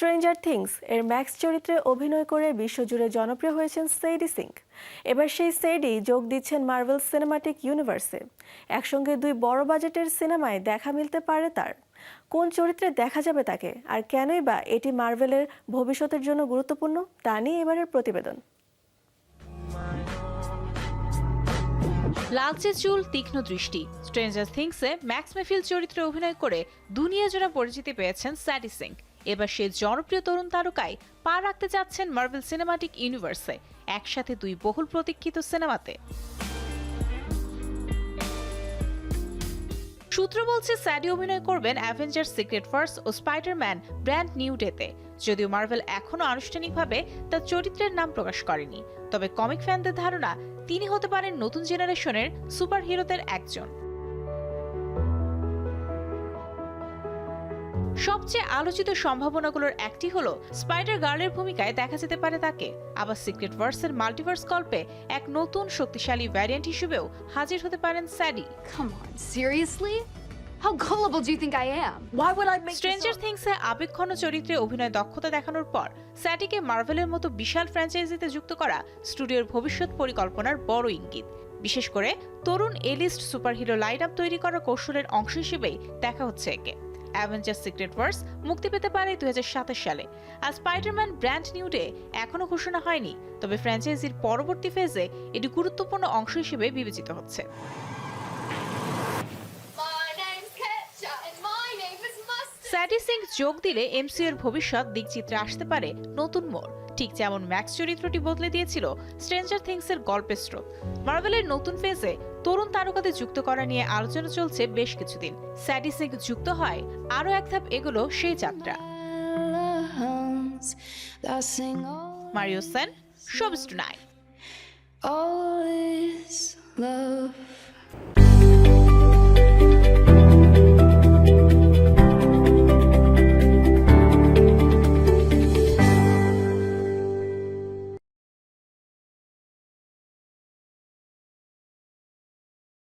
Stranger things এর max চরিত্রে অভিনয় করে বিশ্বজুড়ে জনপ্রিয় হয়েছেন সেইডি সিং এবার সেই সেইডি যোগ দিচ্ছেন মার্ভেল সিনেমাটিক ইউনিভার্সে একসঙ্গে দুই বড় বাজেটের সিনেমায় দেখা মিলতে পারে তার। কোন চরিত্রে দেখা যাবে তাকে? আর কেনই বা এটি মার্ভেলের ভবিষ্যতের জন্য গুরুত্বপূর্ণ? তা নিয়ে এবারের প্রতিবেদন। লালচে চুল, তীক্ষ্ণ দৃষ্টি। স্ট্রেঞ্জার থিংসে ম্যাক্স মেফিল চরিত্রে অভিনয় করে দুনিয়া জোড়া পরিচিতি পেয়েছেন স্যাডি সিং এবার সে জনপ্রিয় তরুণ তারকায় পা রাখতে যাচ্ছেন মার্ভেল সিনেমাটিক ইউনিভার্সে একসাথে দুই বহুল প্রতীক্ষিত সিনেমাতে। সূত্র বলছে স্যাডি অভিনয় করবেন অ্যাভেঞ্জার সিক্রেট ফার্স ও স্পাইডারম্যান ব্র্যান্ড নিউ ডেতে যদিও মার্ভেল এখনও আনুষ্ঠানিকভাবে তার চরিত্রের নাম প্রকাশ করেনি। তবে কমিক ফ্যানদের ধারণা, তিনি হতে পারেন নতুন জেনারেশনের সুপার হিরোদের একজন। সবচেয়ে আলোচিত সম্ভাবনাগুলোর একটি হলো স্পাইডার গার্লের ভূমিকায় দেখা যেতে পারে তাকে। আবার সিক্রেট ভার্সের মাল্টিভার্স গল্পে এক নতুন শক্তিশালী ভ্যারিয়েন্ট হিসেবেও হাজির হতে পারেন Sadie Come on, seriously? How gullible do you think I am? Why would I make Stranger থিংসে আবেগঘন চরিত্রে অভিনয় দক্ষতা দেখানোর পর স্যাটিকে মার্ভেলের মতো বিশাল ফ্র্যাঞ্চাইজিতে যুক্ত করা স্টুডিওর ভবিষ্যৎ পরিকল্পনার বড় ইঙ্গিত। বিশেষ করে তরুণ A list superhero line up তৈরি করার কৌশলের অংশ হিসেবেই দেখা হচ্ছে একে। অ্যাভেঞ্জার সিক্রেট ওয়ার্স মুক্তি পেতে পারে দুই সালে। আর স্পাইডারম্যান ব্র্যান্ড নিউডে এখনও ঘোষণা হয়নি তবে ফ্র্যাঞ্চাইজির পরবর্তী ফেজে এটি গুরুত্বপূর্ণ অংশ হিসেবে বিবেচিত হচ্ছে. স্যাডি সিং যোগ দিলে এমসিউর ভবিষ্যৎ দিকচিত্রে আসতে পারে নতুন মোড়। ঠিক যেমন ম্যাক্স চরিত্রটি বদলে দিয়েছিল স্ট্রেঞ্জার থিংসের গল্পের স্রোত। মার্ভেলের নতুন ফেজে তরুণ তারকাদের যুক্ত করা নিয়ে আলোচনা চলছে বেশ কিছুদিন স্যাডি সিং যুক্ত হয়, আরও এক ধাপ এগুলো সেই যাত্রা মারিও সেন শোবিস টু love.